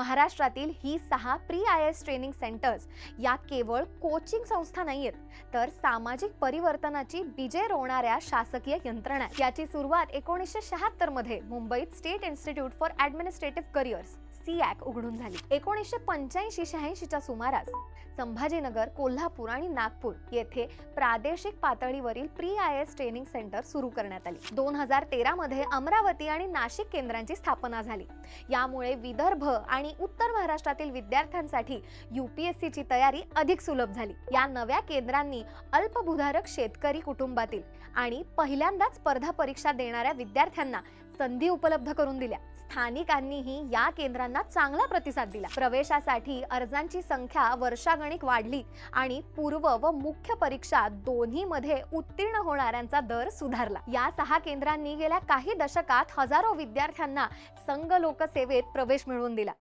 महाराष्ट्रातील ही सहा pre I S training centres या केवळ कोचिंग संस्था नाही आहेत तर सामाजिक परिवर्तनाची बीजे रोवणाऱ्या शासकीय यंत्रणा याची सुरुवात एकोणीसशे शहात्तरमध्ये मुंबईत state institute for administrative careers SIAC उघडून झाली. एकोणीसशे पंच्याऐंशी शहाऐंशीच्या सुमारास संभाजीनगर कोल्हापूर आणि नागपूर येथे प्रादेशिक पातळीवरील pre I S training centre सुरू करण्यात आली. दोन हजार तेरा मध्ये अमरावती आणि नाशिक केंद्रांची स्थापना झाली. यामुळे विदर्भ आणि उत्तर महाराष्ट्रातील विद्यार्थ्यांसाठी युपीएससीची तयारी अधिक सुलभ झाली. या नव्या केंद्रांनी अल्पभूधारक शेतकरी कुटुंबातील आणि पहिल्यांदाच स्पर्धा परीक्षा देणाऱ्या विद्यार्थ्यांना संधी उपलब्ध करून दिल्या. स्थानिकांनीही या केंद्रांना चांगला प्रतिसाद दिला. प्रवेशासाठी अर्जांची संख्या वर्षागणिक वाढली आणि पूर्व व मुख्य परीक्षा दोन्हीमध्ये उत्तीर्ण होणाऱ्यांचा दर सुधारला. या सहा केंद्रांनी गेल्या काही दशकात हजारो विद्यार्थ्यांना संघ लोकसेवेत प्रवेश मिळवून दिला.